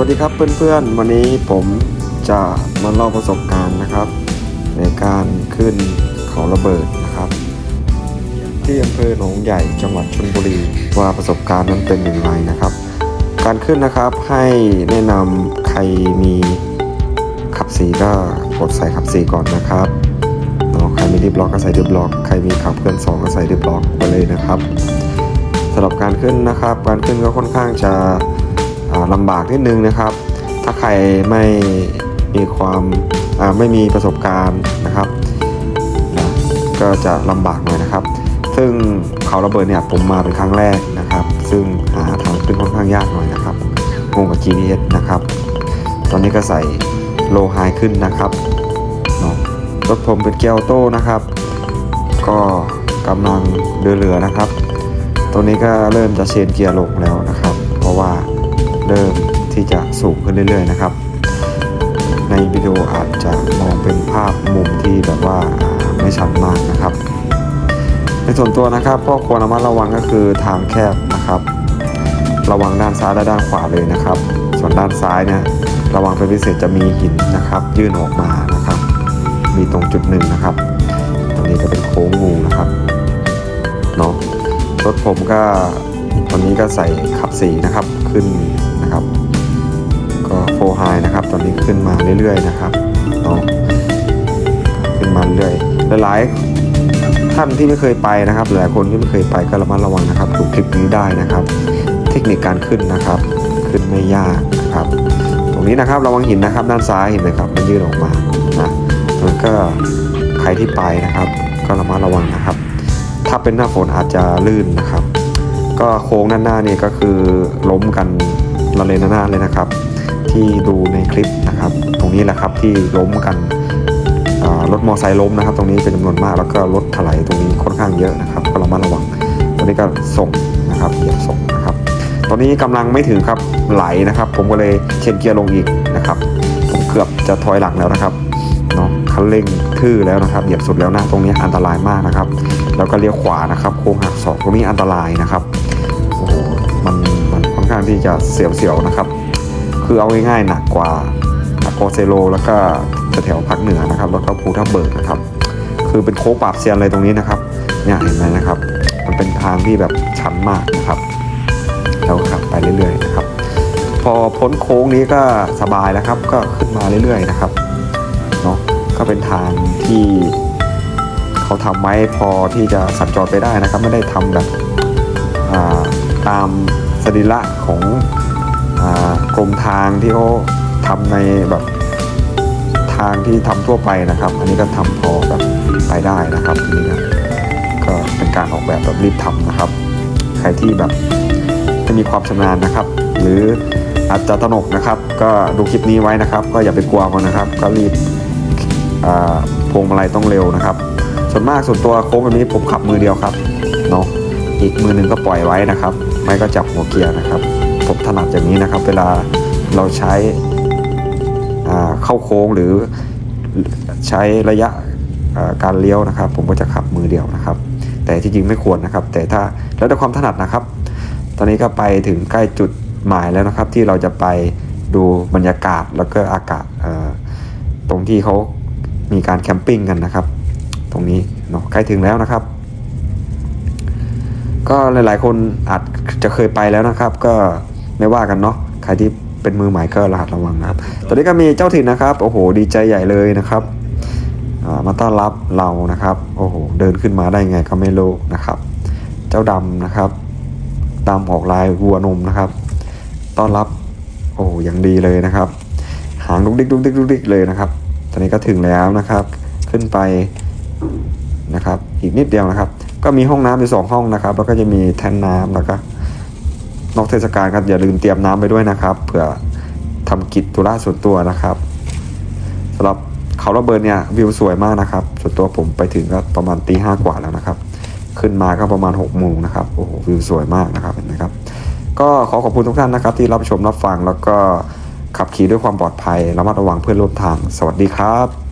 วัสดีครับเพื่อนๆ วันนี้ผมจะมาเล่าประสบการณ์นะครับ ในการขึ้นเขาระเบิดนะครับ ที่อำเภอหนองใหญ่จังหวัดชลบุรีว่าประสบการณ์นั้นเป็นอย่างไรนะครับ การขึ้นนะครับให้แนะนำใครมีขับสีก็กดใส่ขับสีก่อนนะครับเนาะใครมีดิบล็อกก็ใส่ดิบล็อก ใครมีขับเคลื่อนสองก็ใส่ดิบล็อกไปเลยนะครับสำหรับการขึ้นนะครับ การขึ้นก็ค่อนข้างจะ ลำบากนิดนึงนะครับ ถ้าใครไม่มีความไม่มีประสบการณ์นะครับนะก็จะลำบากหน่อยนะครับ ซึ่งเขาระเบิดเนี่ยผมมาเป็นครั้งแรกนะครับ ซึ่งหาทางขึ้นค่อนข้างยากหน่อยนะครับงงกับ GPS นะครับ ตอนนี้ก็ใส่โลไฮขึ้นนะครับเนาะรถผมเป็นเกียร์โต้นะครับ ก็กำลังเดือเรือนะครับ ตัวนี้ก็เริ่มจะเชนเกียร์ลงแล้วนะครับ เพราะว่า เริ่มที่จะสูงขึ้นเรื่อย ๆ นะครับ ในวิดีโออาจจะมองเป็นภาพมุมที่แบบว่าไม่ชัดมากนะครับ ในส่วนตัวนะครับก็ควรระมัดระวังก็คือทางแคบนะครับ ระวังด้านซ้ายและด้านขวาเลยนะครับ ส่วนด้านซ้ายเนี่ยระวังเป็นพิเศษจะมีหินนะครับ ยื่นออกมานะครับ มีตรงจุดหนึ่งนะครับ ตรงนี้ก็เป็นโค้งงูนะครับเนาะรถผมก็ตอนนี้ก็ใส่ขับสีนะครับขึ้น ไฮนะครับ ตอนนี้ขึ้นมาเรื่อยๆนะครับเนาะขึ้นมาเรื่อยหลายๆท่านที่ไม่เคยไปนะครับ หลายคนที่ไม่เคยไปก็ระมัดระวังนะครับดูคลิปนี้ได้นะครับ เทคนิคการขึ้นนะครับ ขึ้นไม่ยากนะครับ ตรงนี้นะครับระวังหินนะครับ ด้านซ้ายเห็นไหมครับมันยื่นออกมานะมันก็ใครที่ไปนะครับ ก็ระมัดระวังนะครับ ถ้าเป็นหน้าฝนอาจจะลื่นนะครับ ก็โค้งด้านหน้านี่ก็คือล้มกันระเลนานาเลยนะครับ ที่ดูในคลิปนะครับ ตรงนี้แหละครับที่ล้มกันรถมอไซค์ล้มนะครับ ตรงนี้เป็นจำนวนมากแล้วก็รถถลายตรงนี้ค่อนข้างเยอะนะครับก็ระมัดระวังตอนนี้ก็ส่งนะครับเหยียบส่งนะครับ ตอนนี้กำลังไม่ถึงครับไหลนะครับ ผมก็เลยเชนเกียร์ลงอีกนะครับผมเกือบจะถอยหลังแล้วนะครับเนาะคันเร่งทื่อแล้วนะครับเหยียบสุดแล้วนะตรงนี้อันตรายมากนะครับ แล้วก็เลี้ยวขวานะครับโค้งหักศอกตรงนี้อันตรายนะครับโอ้โหมันมันค่อนข้างที่จะเสียวๆนะครับ คือเอาง่ายๆหนักกว่าหนักกว่าเซโลแล้วก็แถวๆภาคเหนือนะครับแล้วก็ภูทับเบิกนะครับ คือเป็นโค้งปราบเซียนอะไรตรงนี้นะครับเนี่ยเห็นไหมนะครับ มันเป็นทางที่แบบชันมากนะครับเราก็ขับไปเรื่อยๆนะครับ พอพ้นโค้งนี้ก็สบายแล้วครับ ก็ขึ้นมาเรื่อยๆนะครับเนาะก็เป็นทางที่เขาทำไว้พอที่จะสัญจรไปได้นะครับ ไม่ได้ทำแบบตามสรีระของ กรมทางที่เขาทำในแบบทางที่ทำทั่วไปนะครับ อันนี้ก็ทำพอแบบไปได้นะครับนี่นะก็เป็นการออกแบบแบบรีบทำนะครับ ใครที่แบบไม่มีความชำนาญนะครับ หรืออาจจะตนกนะครับ ก็ดูคลิปนี้ไว้นะครับ ก็อย่าไปกลัวมันนะครับ ก็รีบพวงมาลัยต้องเร็วนะครับ ส่วนมากส่วนตัวโค้งแบบนี้ผมขับมือเดียวครับเนาะอีกมือหนึ่งก็ปล่อยไว้นะครับ ไม่ก็จับหัวเกียร์นะครับ ผมถนัดอย่างนี้นะครับ เวลาเราใช้เข้าโค้งหรือใช้ระยะการเลี้ยวนะครับ ผมก็จะขับมือเดียวนะครับ แต่ที่จริงไม่ควรนะครับ แต่ถ้าแล้วแต่ความถนัดนะครับ ตอนนี้ก็ไปถึงใกล้จุดหมายแล้วนะครับ ที่เราจะไปดูบรรยากาศแล้วก็อากาศตรงที่เขามีการแคมปิ้งกันนะครับ ตรงนี้เนาะใกล้ถึงแล้วนะครับ ก็หลายๆ คนอาจจะเคยไปแล้วนะครับ ก็ ไม่ว่ากันเนาะใครที่เป็นมือใหม่ก็ระหัดระวังนะครับตอนนี้ก็มีเจ้าถิ่นนะครับโอ้โห ดีใจใหญ่เลยนะครับมาต้อนรับเรานะครับโอ้โหเดินขึ้นมาได้ไงก็ไม่รู้นะครับ เจ้าดำนะครับดำออกลายวัวนมนะครับ ต้อนรับโอ้อย่างดีเลยนะครับ หางดุกดิกดุกดิกดุกดิกเลยนะครับ ตอนนี้ก็ถึงแล้วนะครับ ขึ้นไปนะครับ อีกนิดเดียวนะครับ ก็มีห้องน้ำอยู่สองห้องนะครับ แล้วก็จะมีแทนน้ำแล้วก็ นอกเทศกาลครับอย่าลืมเตรียมน้ำไปด้วยนะครับ เผื่อทำกิจธุระส่วนตัวนะครับสำหรับเขาระเบิดเนี่ยวิวสวยมากนะครับ ส่วนตัวผมไปถึงก็ประมาณตีห้ากว่าแล้วนะครับ ขึ้นมาก็ประมาณ6กโมงนะครับโอ้โหวิวสวยมากนะครับเห็นไหมครับ ก็ขอขอบคุณทุกท่านนะครับ ที่รับชมรับฟังแล้วก็ขับขี่ด้วยความปลอดภัยระมัดระวังเพื่อนร่วมทาง สวัสดีครับ